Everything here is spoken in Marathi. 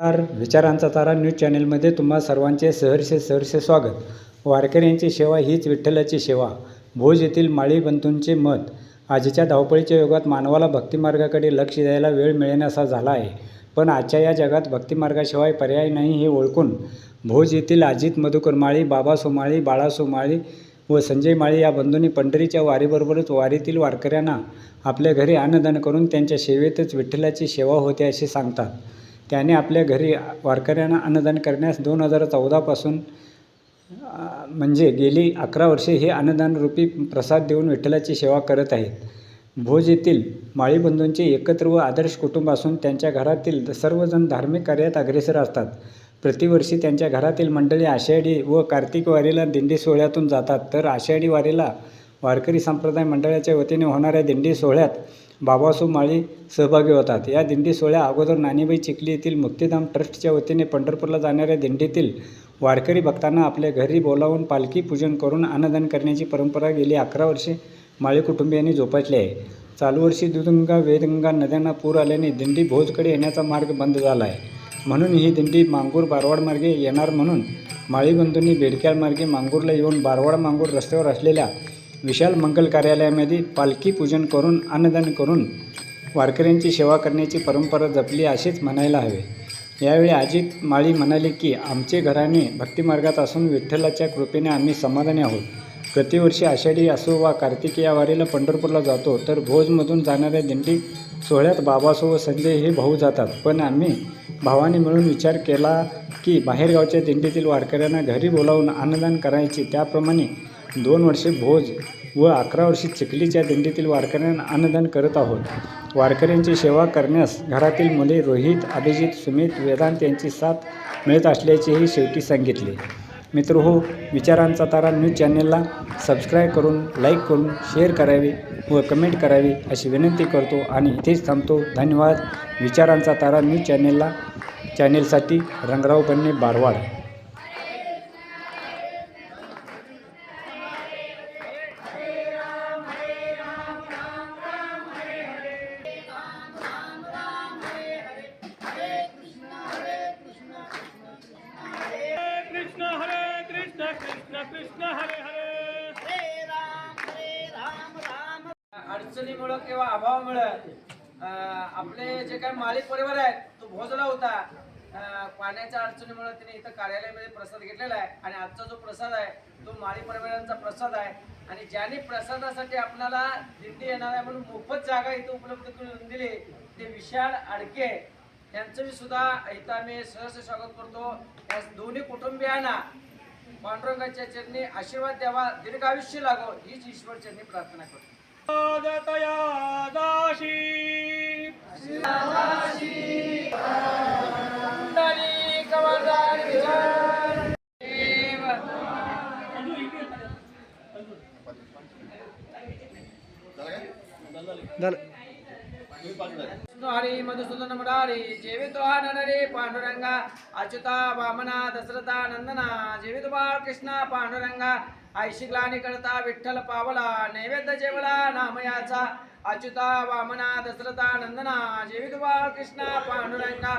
विचारांचा तारा न्यूज चॅनेलमध्ये तुम्हा सर्वांचे सहर्षे सहर्षे स्वागत. वारकऱ्यांची सेवा हीच विठ्ठलाची सेवा. भोज येथील माळी बंधूंचे मत. आजच्या धावपळीच्या युगात मानवाला भक्तिमार्गाकडे लक्ष द्यायला वेळ मिळेनासा झाला आहे. पण आजच्या या जगात भक्तिमार्गाशिवाय पर्याय नाही हे ओळखून भोज येथील अजित मधुकर माळी बाबा सोमाळी बाळा सोमाळी व संजय माळी या बंधूंनी पंढरीच्या वारीबरोबरच वारीतील वारकऱ्यांना आपल्या घरी अन्नदान करून त्यांच्या सेवेतच विठ्ठलाची सेवा होते असे सांगतात. त्याने आपल्या घरी वारकऱ्यांना अन्नदान करण्यास दोन हजार चौदापासून म्हणजे गेली अकरा वर्षे हे अन्नदानरूपी प्रसाद देऊन विठ्ठलाची सेवा करत आहेत. भोज येथील माळीबंधूंचे एकत्र व आदर्श कुटुंब असून त्यांच्या घरातील सर्वजण धार्मिक कार्यात अग्रेसर असतात. प्रतिवर्षी त्यांच्या घरातील मंडळी आषाढी व कार्तिक वारीला दिंडी सोहळ्यातून जातात. तर आषाढी वारीला वारकरी संप्रदाय मंडळाच्या वतीने होणाऱ्या दिंडी सोहळ्यात बाबासो माळी सहभागी होतात. या दिंडी सोहळ्या अगोदर नाणीबाई चिखली येथील मुक्तिधाम ट्रस्टच्या वतीने पंढरपूरला जाणाऱ्या दिंडीतील वारकरी भक्तांना आपल्या घरी बोलावून पालखी पूजन करून अन्नदान करण्याची परंपरा गेली अकरा वर्षे माळी कुटुंबियांनी जोपासली आहे. चालू वर्षी दुधगंगा वेदगंगा नद्यांना पूर आल्याने दिंडी भोजकडे येण्याचा मार्ग बंद झाला आहे. म्हणून ही दिंडी मांगूर बारवाड मार्गे येणार म्हणून माळी बंधूंनी बेडक्याळ मार्गे मांगूरला येऊन बारवाड मांगूर रस्त्यावर असलेल्या विशाल मंगल कार्यालयामध्ये पालखी पूजन करून अन्नदान करून वारकऱ्यांची सेवा करण्याची परंपरा जपली असेच म्हणायला हवे. यावेळी अजित माळी म्हणाले की आमचे घराणे भक्तिमार्गात असून विठ्ठलाच्या कृपेने आम्ही समाधानी आहोत. प्रतिवर्षी आषाढी असो वा कार्तिकी या वारीला पंढरपूरला जातो तर भोजमधून जाणाऱ्या दिंडी सोहळ्यात बाबासो व संजय हे भाऊ जातात. पण आम्ही भावाने मिळून विचार केला की बाहेरगावच्या दिंडीतील वारकऱ्यांना घरी बोलावून अन्नदान करायचे. त्याप्रमाणे दोन वर्षे भोज व अकरा वर्षे चिखलीच्या दिंडीतील वारकऱ्यांना अन्नदान करत आहोत. वारकऱ्यांची सेवा करण्यास घरातील मुले रोहित अभिजित सुमित वेदांत यांची साथ मिळत असल्याचेही शेवटी सांगितले. मित्र हो विचारांचा तारा न्यूज चॅनेलला सबस्क्राईब करून लाईक करून शेअर करावे व कमेंट करावी अशी विनंती करतो आणि इथेच थांबतो. धन्यवाद. विचारांचा तारा न्यूज चॅनेलला चॅनेलसाठी रंगराव बन्ने बारवाड. कृष्ण कृष्ण कृष्ण हरे. हरे अडचणीमुळं किंवा अभावामुळं आपले जे काही माळी परिवार आहेत तो भोजला होता. पाण्याच्या अडचणीमुळे तिने इथं कार्यालयामध्ये प्रसाद घेतलेला आहे. आणि आजचा जो प्रसाद आहे तो माळी परिवारांचा प्रसाद आहे. आणि ज्याने प्रसादासाठी आपल्याला दिंडी येणार आहे म्हणून मोफत जागा इथं उपलब्ध करून दिली ते विशाल आडके. यांचं मी सुद्धा इथं आम्ही सहर्ष स्वागत करतो. या दोन्ही कुटुंबियांना पांडुरंगाच्या चरणी आशीर्वाद द्यावा दीर्घ आयुष्य लागो हीच ईश्वर चरणी प्रार्थना करतो. तया हरी मधुसूदन मुरारी जेवितो नररे पांडुरंगा अच्युता वामना दशरथा नंदना जेवितो बाळ कृष्णा पांडुरंगा ऐशिकलानी करता विठ्ठल पावला नैवेद्य जेवला नामयाचा अच्युता वामना दशरथा नंदना जेवितो बाळ कृष्णा पांडुरंगा.